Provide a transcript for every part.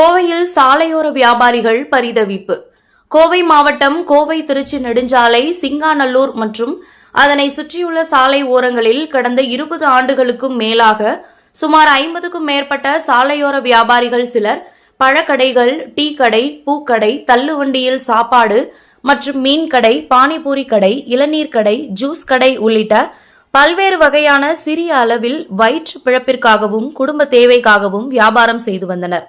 கோவையில் சாலையோர வியாபாரிகள் பரிதவிப்பு. கோவை மாவட்டம் கோவை திருச்சி நெடுஞ்சாலை சிங்காநல்லூர் மற்றும் அதனை சுற்றியுள்ள சாலை ஓரங்களில் கடந்த இருபது ஆண்டுகளுக்கும் மேலாக சுமார் ஐம்பதுக்கும் மேற்பட்ட சாலையோர வியாபாரிகள் சிலர் பழக்கடைகள் டீ கடை பூக்கடை தள்ளுவண்டியில் சாப்பாடு மற்றும் மீன் கடை பானிபூரி கடை இளநீர் கடை ஜூஸ் கடை உள்ளிட்ட பல்வேறு வகையான சிறிய அளவில் வயிற்று பிழப்பிற்காகவும் குடும்ப தேவைக்காகவும் வியாபாரம் செய்து வந்தனர்.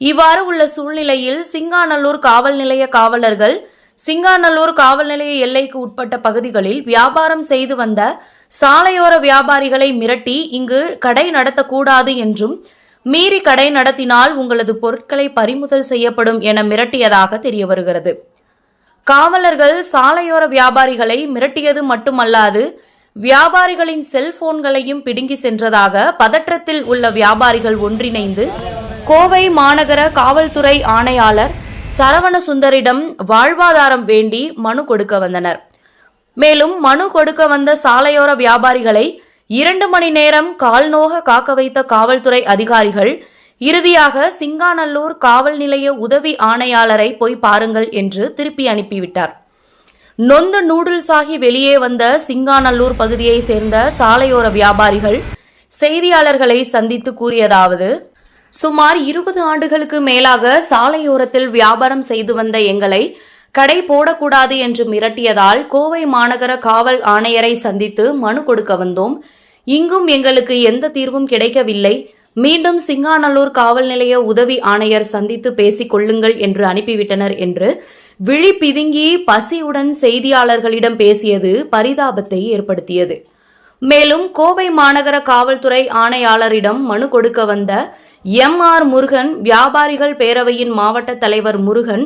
இவ்வாறு உள்ள சூழ்நிலையில் சிங்காநல்லூர் காவல் நிலைய காவலர்கள் சிங்காநல்லூர் காவல் நிலைய எல்லைக்கு உட்பட்ட பகுதிகளில் வியாபாரம் செய்து வந்த சாலையோர வியாபாரிகளை மிரட்டி இங்கு கடை நடத்தக்கூடாது என்றும் மீறி கடை நடத்தினால் உங்களது பொருட்களை பறிமுதல் செய்யப்படும் என மிரட்டியதாக தெரிய வருகிறது காவலர்கள் சாலையோர வியாபாரிகளை மிரட்டியது மட்டுமல்லாது வியாபாரிகளின் செல்போன்களையும் பிடுங்கி சென்றதாக பதற்றத்தில் உள்ள வியாபாரிகள் ஒன்றிணைந்து கோவை மாநகர காவல்துறை ஆணையாளர் சரவண சுந்தரிடம் வாழ்வாதாரம் வேண்டி மனு கொடுக்க வந்தனர். மேலும் மனு கொடுக்க வந்த சாலையோர வியாபாரிகளை இரண்டு மணி நேரம் கால்நோக காக்க வைத்த காவல்துறை அதிகாரிகள் இறுதியாக சிங்காநல்லூர் காவல் நிலைய உதவி ஆணையாளரை போய் பாருங்கள் என்று திருப்பி அனுப்பிவிட்டார். நொந்த நூடுல்ஸ் ஆகி வெளியே வந்த சிங்காநல்லூர் பகுதியை சேர்ந்த சாலையோர வியாபாரிகள் செய்தியாளர்களை சந்தித்து கூறியதாவது சுமார் இருபது ஆண்டுகளுக்கு மேலாக சாலையோரத்தில் வியாபாரம் செய்து வந்த எங்களை கடை போடக்கூடாது என்று மிரட்டியதால் கோவை மாநகர காவல் ஆணையரை சந்தித்து மனு கொடுக்க வந்தோம். இங்கும் எங்களுக்கு எந்த தீர்வும் கிடைக்கவில்லை. மீண்டும் சிங்காநல்லூர் காவல் நிலைய உதவி ஆணையர் சந்தித்து பேசிக் கொள்ளுங்கள் என்று அனுப்பிவிட்டனர் என்று விழி பிதுங்கி பசியுடன் செய்தியாளர்களிடம் பேசியது பரிதாபத்தை ஏற்படுத்தியது. மேலும் கோவை மாநகர காவல்துறை ஆணையாளரிடம் மனு கொடுக்க வந்த எம் ஆர் முருகன் வியாபாரிகள் பேரவையின் மாவட்ட தலைவர் முருகன்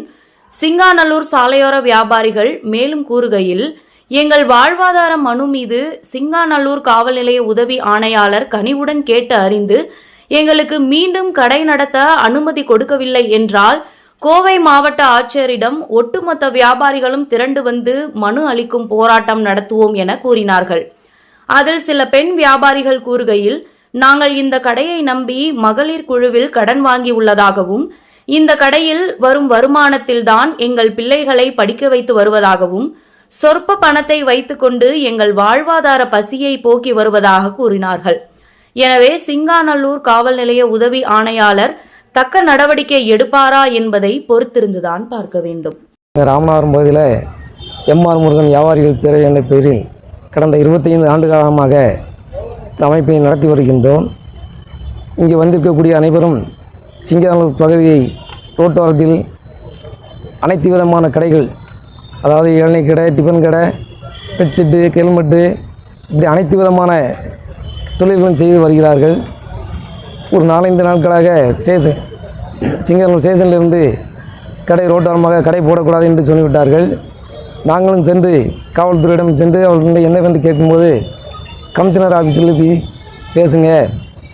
சிங்காநல்லூர் சாலையோர வியாபாரிகள் மேலும் கூறுகையில் எங்கள் வாழ்வாதார மனு மீது சிங்காநல்லூர் காவல் நிலைய உதவி ஆணையாளர் கனிவுடன் கேட்டு அறிந்து எங்களுக்கு மீண்டும் கடை நடத்த அனுமதி கொடுக்கவில்லை என்றால் கோவை மாவட்ட ஆட்சியரிடம் ஒட்டுமொத்த வியாபாரிகளும் திரண்டு வந்து மனு அளிக்கும் போராட்டம் நடத்துவோம் என கூறினார்கள். அதில் சில பெண் வியாபாரிகள் கூறுகையில் நாங்கள் இந்த கடையை நம்பி மகளிர் குழுவில் கடன் வாங்கி உள்ளதாகவும் இந்த கடையில் வரும் வருமானத்தில்தான் எங்கள் பிள்ளைகளை படிக்க வைத்து வருவதாகவும் சொற்ப பணத்தை வைத்துக்கொண்டு எங்கள் வாழ்வாதார பசியை போக்கி வருவதாக கூறினார்கள். எனவே சிங்காநல்லூர் காவல் நிலைய உதவி ஆணையாளர் தக்க நடவடிக்கை எடுப்பாரா என்பதை பொறுத்திருந்துதான் பார்க்க வேண்டும். ராமநாதபுரம் பகுதியில் எம்ஆர் முருகன் வியாபாரிகள் பேரவை என்ற பெயரில் கடந்த இருபத்தைந்து ஆண்டு காலமாக அமைப்பை நடத்தி வருகின்றோம். இங்கே வந்திருக்கக்கூடிய அனைவரும் சிங்கநல்லூர் பகுதியை ரோட்டோரத்தில் அனைத்து விதமான கடைகள் அதாவது இளநீ கடை டிஃபன் கடை பெட்ஷீட்டு ஹெல்மெட்டு இப்படி அனைத்து விதமான தொழில்களும் செய்து வருகிறார்கள். ஒரு நாலஞ்சு நாட்களாக ஸ்டேஷன் சிங்கநல்லூர் ஸ்டேஷனிலிருந்து கடை ரோட்டோரமாக கடை போடக்கூடாது என்று சொல்லிவிட்டார்கள். நாங்களும் சென்று காவல்துறையிடம் சென்று அவர்களுடைய என்னவென்று கேட்கும்போது கமிஷனர் ஆஃபீஸில் போய் பேசுங்க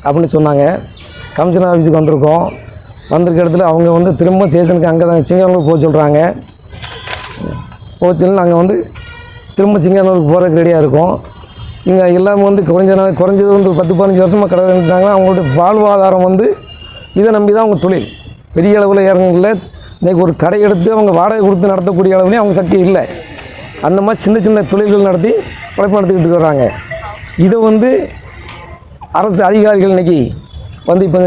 அப்படின்னு சொன்னாங்க. கமிஷனர் ஆஃபீஸுக்கு வந்திருக்கோம். வந்திருக்க இடத்துல அவங்க வந்து திரும்ப ஸ்டேஷனுக்கு அங்கே தான் சிங்கநல்லூர் போக சொல்கிறாங்க போக சொல்லி நாங்கள் வந்து திரும்ப சிங்கநல்லூருக்கு போகிறதுக்கு ரெடியாக இருக்கோம். இங்கே எல்லாமே வந்து குறைஞ்ச நாள் குறைஞ்சது வந்து பத்து பதினஞ்சு வருஷமாக கடை இருந்துட்டாங்கன்னா அவங்களோட வாழ்வாதாரம் வந்து இதை நம்பி தான் அவங்க தொழில். பெரிய அளவில் இறங்கல. இன்றைக்கி ஒரு கடை எடுத்து அவங்க வாடகை கொடுத்து நடத்தக்கூடிய அளவுலேயும் அவங்க சக்தி இல்லை. அந்த மாதிரி சின்ன சின்ன தொழில்கள் நடத்தி பழப்பு நடத்திக்கிட்டு வர்றாங்க. இதை வந்து அரசு அதிகாரிகள் இன்றைக்கி வந்து இப்போ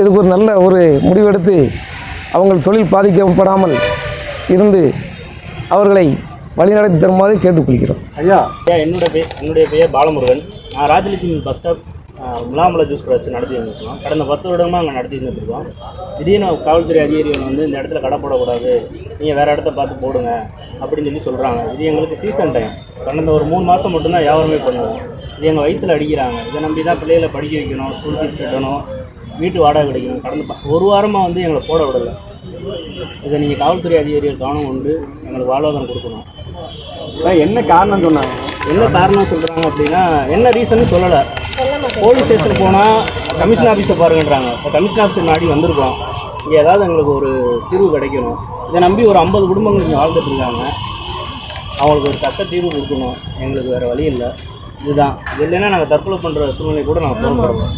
இதுக்கு ஒரு நல்ல ஒரு முடிவெடுத்து அவங்கள் தொழில் பாதிக்கப்படாமல் இருந்து அவர்களை வழிநடத்தி தருமாறு கேட்டுக்கொள்கிறோம். ஐயா ஐயா என்னுடைய பேர் என்னுடைய பெயர் பாலமுருகன். நான் ராஜலட்சுமி பஸ் ஸ்டாப் முலாமலை ஜூஸ் கடை வச்சு நடத்தி வந்துருக்கோம். கடந்த பத்து வருடமாக அங்கே நடத்தி வந்துருக்கோம். திடீர்னு காவல்துறை அதிகாரிகள் வந்து இந்த இடத்துல கடை போடக்கூடாது. நீங்கள் வேறு இடத்த பார்த்து போடுங்க. அப்படின்னு சொல்லி சொல்கிறாங்க இது எங்களுக்கு சீசன் டைம் கடந்த ஒரு மூணு மாதம் மட்டும்தான் வியாபாரமே பண்ணுவோம். இது எங்கள் வயிற்றில் அடிக்கிறாங்க. இதை நம்பி தான் பிள்ளைகளை படிக்க வைக்கணும் ஸ்கூல் ஃபீஸ் கட்டணும் வீட்டு வாடகை கிடைக்கணும். கடந்த ப- ஒரு வாரமாக வந்து எங்களை போட விடலை. இதை நீங்கள் காவல்துறை அதிகாரிகள் கவனம் கொண்டு எங்களுக்கு வாழ்வாதாரம் கொடுக்கணும். அதான் என்ன காரணம் சொன்னாங்க? என்ன காரணம் சொல்கிறாங்க அப்படின்னா என்ன ரீசன் சொல்லலை. போலீஸ் ஸ்டேஷன் போனால் கமிஷன் ஆஃபீஸை பாருங்கன்றாங்க. இப்போ கமிஷன் ஆஃபீஸர் நாடி வந்திருக்கோம். ஏதாவது எங்களுக்கு ஒரு தீர்வு கிடைக்கணும். இதை நம்பி ஒரு ஐம்பது குடும்பங்கள் இங்கே வாழ்ந்துட்டு இருக்காங்க. அவங்களுக்கு ஒரு தக்க தீர்வு கொடுக்கணும். எங்களுக்கு வேறு வழி இல்லை. இதுதான். இது இல்லைன்னா நாங்கள் தற்கொலை பண்ணுற சூழ்நிலை கூட நாங்கள் போகிறோம்